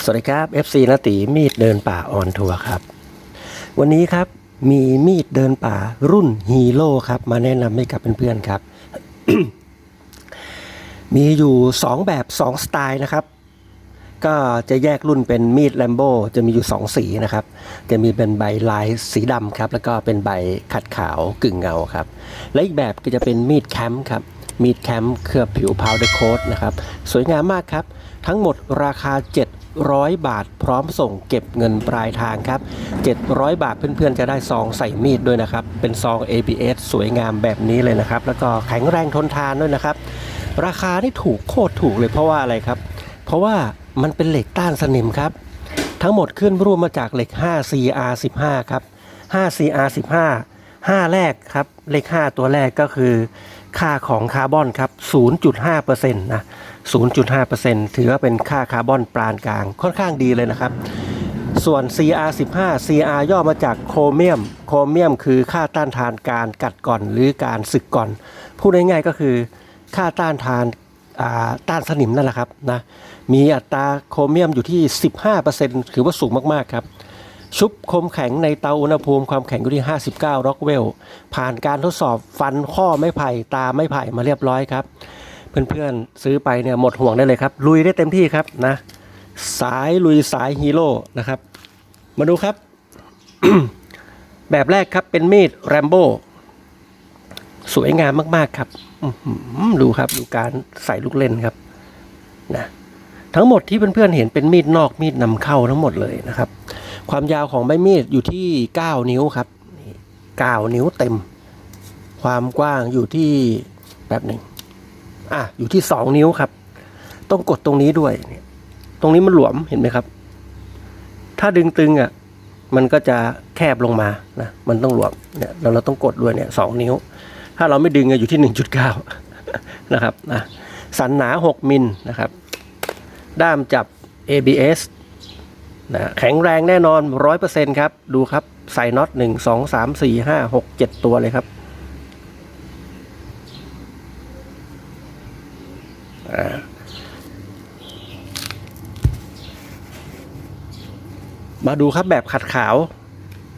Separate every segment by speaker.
Speaker 1: สวัสดีครับ FC นาตีมีดเดินป่าออนทัวร์ครับ วันนี้ครับมีมีดเดินป่ารุ่นฮีโร่ครับ มาแนะนำให้กับเพื่อนๆครับ มีอยู่ 2 แบบ 2 สไตล์นะครับ ก็จะแยกรุ่นเป็นมีดแลมโบจะมีอยู่ 2 สีนะครับ จะมีเป็นใบลายสีดำครับ แล้วก็เป็นใบขัดขาวกึ่งเงาครับ และอีกแบบก็จะเป็นมีดแคมป์ครับมีดแคมป์เคลือบผิวพาวเดอร์โคตนะครับ สวยงามมากครับ ทั้งหมดราคา 700 บาทพร้อมส่งเก็บเงินปลายทางครับ 700 บาทเพื่อนๆ จะได้ซองใส่มีดด้วยนะครับ เป็นซอง ABS สวยงามแบบนี้เลยนะครับ แล้วก็แข็งแรงทนทานด้วยนะครับ ราคานี่ถูกโคตรถูกเลยเพราะว่าอะไรครับ เพราะว่ามันเป็นเหล็กต้านสนิมครับ ทั้งหมดขึ้นร่วมมาจากเหล็ก 5 CR 15 ครับ 5 CR 15 5 แรกครับ เลข 5 ตัวแรกก็คือ ค่าของคาร์บอนครับ 0.5%นะ 0.5%ถือว่าเป็นค่าคาร์บอนปานกลางค่อนข้างดีเลยนะครับ ส่วน CR 15 CR ย่อมาจากโครเมียม โครเมียมคือค่าต้านทานการกัดก่อนหรือการสึกก่อน พูดง่ายๆก็คือค่าต้านทานาต้านสนิมนั่นแหละครับนะ มีอัตราโครเมียมอยู่ที่ 15%ถือว่าสูงมากๆครับ ชุบคมแข็งในเตาอุณหภูมิความแข็งอยู่ที่ 59 ร็อกเวล ผ่านการทดสอบฟันข้อไม้ไผ่ตาไม้ไผ่มาเรียบร้อยครับ เพื่อนๆซื้อไปเนี่ยหมดห่วงได้เลยครับ ลุยได้เต็มที่ครับนะ สายลุยสายฮีโร่นะครับ มาดูครับ แบบแรกครับเป็นมีดแรมโบ้สวยงามมากๆครับดูครับดูการใส่ลูกเล่นครับนะทั้งหมดที่เพื่อนๆเห็นเป็นมีดนอกมีดนำเข้าทั้งหมดเลยนะครับ ความยาวของใบมีดอยู่ที่ 9 นิ้วครับ9นิ้วเต็ม ความกว้างอยู่ที่แบบหนึ่งอะอยู่ที่ 2 นิ้วครับ ต้องกดตรงนี้ด้วยเนี่ยตรงนี้มันหลวมเห็นไหมครับ ถ้าดึงตึงอะมันก็จะแคบลงมานะมันต้องหลวมเนี่ยแล้วเราต้องกดด้วยเนี่ยสองนิ้ว ถ้าเราไม่ดึงอะอยู่ที่ 1.9 นะครับนะสันหนา 6 มิลนะครับ ด้ามจับ ABS นะแข็งแรงแน่นอน 100%ครับ ดูครับใส่น็อต 1 2 3 4 5 6 7 ตัวเลยครับมาดูครับแบบขัดขาว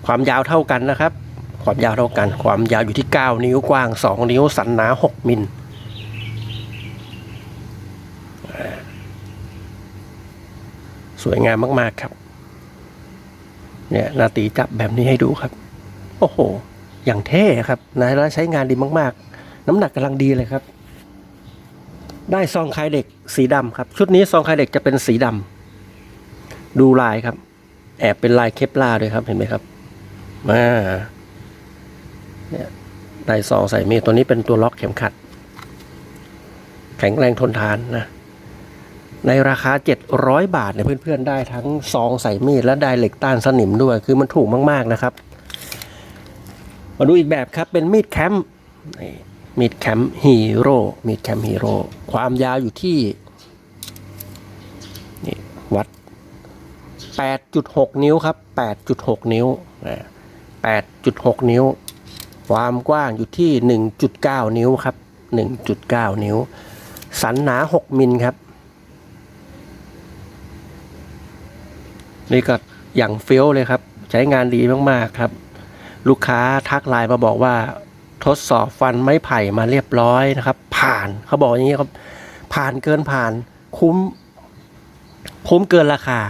Speaker 1: ความยาวเท่ากันนะครับ ความยาวเท่ากัน ความยาวอยู่ที่ 9 นิ้วกว้าง 2 นิ้วสันหนา 6 มิล สวยงามมาก ๆ ครับ เนี่ยนาตีจับแบบนี้ให้ดูครับ โอ้โห อย่างเท่ครับนะแล้วใช้งานดีมาก ๆ น้ำหนักกำลังดีเลยครับ ได้ซองคายเหล็กสีดำครับ ชุดนี้ซองคายเหล็กจะเป็นสีดำดูลายครับ แอบเป็นลายเคปลาร์ด้วยครับ เห็นไหมครับมาเนี่ยได้ซองใส่มีดตัวนี้เป็นตัวล็อกเข็มขัด แข็งแรงทนทานนะ ในราคา 700 บาทเนี่ยเพื่อนๆได้ทั้งซองใส่มีดและได้เหล็กต้านสนิมด้วย คือมันถูกมากๆนะครับ มาดูอีกแบบครับเป็นมีดแคมป์มีดแคมป์ฮีโร่มีดแคมป์ฮีโร่ความยาวอยู่ที่นี่วัด 8.6 นิ้วครับ 8.6 นิ้ว8.6 นิ้ว ความกว้างอยู่ที่ 1.9 นิ้วครับ 1.9 นิ้ว สันหนา 6 มิลครับ นี่ก็อย่างเฟี้ยวเลยครับ ใช้งานดีมากๆครับ ลูกค้าทักไลน์มาบอกว่า ทดสอบฟันไม้ไผ่มาเรียบร้อยนะครับ ผ่านเขาบอกอย่างนี้ครับ ผ่านเกินผ่านคุ้ม คุ้มเกินราคา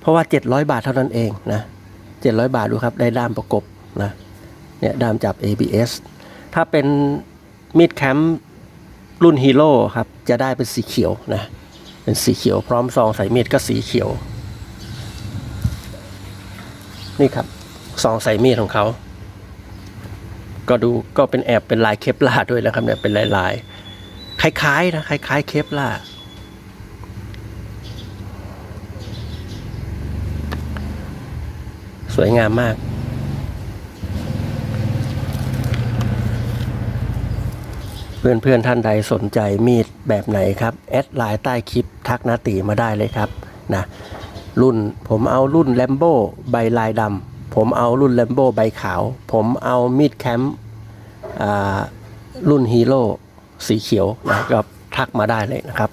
Speaker 1: เพราะว่า 700 บาทเท่านั้นเองนะ700 บาทดูครับ ได้ด้ามประกบนะเนี่ยด้ามจับ ABS ถ้าเป็นมีดแคมป์รุ่นฮีโร่ครับ จะได้เป็นสีเขียวนะ เป็นสีเขียวพร้อมซองใส่มีดก็สีเขียว นี่ครับซองใส่มีดของเขา ก็ดูก็เป็นแอบเป็นลายเคปลาด้วยนะครับเนี่ยเป็นลายลายๆคล้ายๆนะคล้ายๆเคปลาสวยงามมาก เพื่อนๆท่านใดสนใจมีดแบบไหนครับ แอดไลน์ใต้คลิปทักนาตีมาได้เลยครับนะ รุ่น ผมเอารุ่นแลมโบใบลายดำผมเอารุ่นแลมโบใบขาว ผมเอามีดแคมป์รุ่นฮีโร่สีเขียวนะก็ทักมาได้เลยนะครับ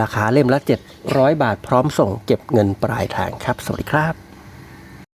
Speaker 1: ราคาเล่มละ 700 บาทพร้อมส่งเก็บเงินปลายทางครับ สวัสดีครับ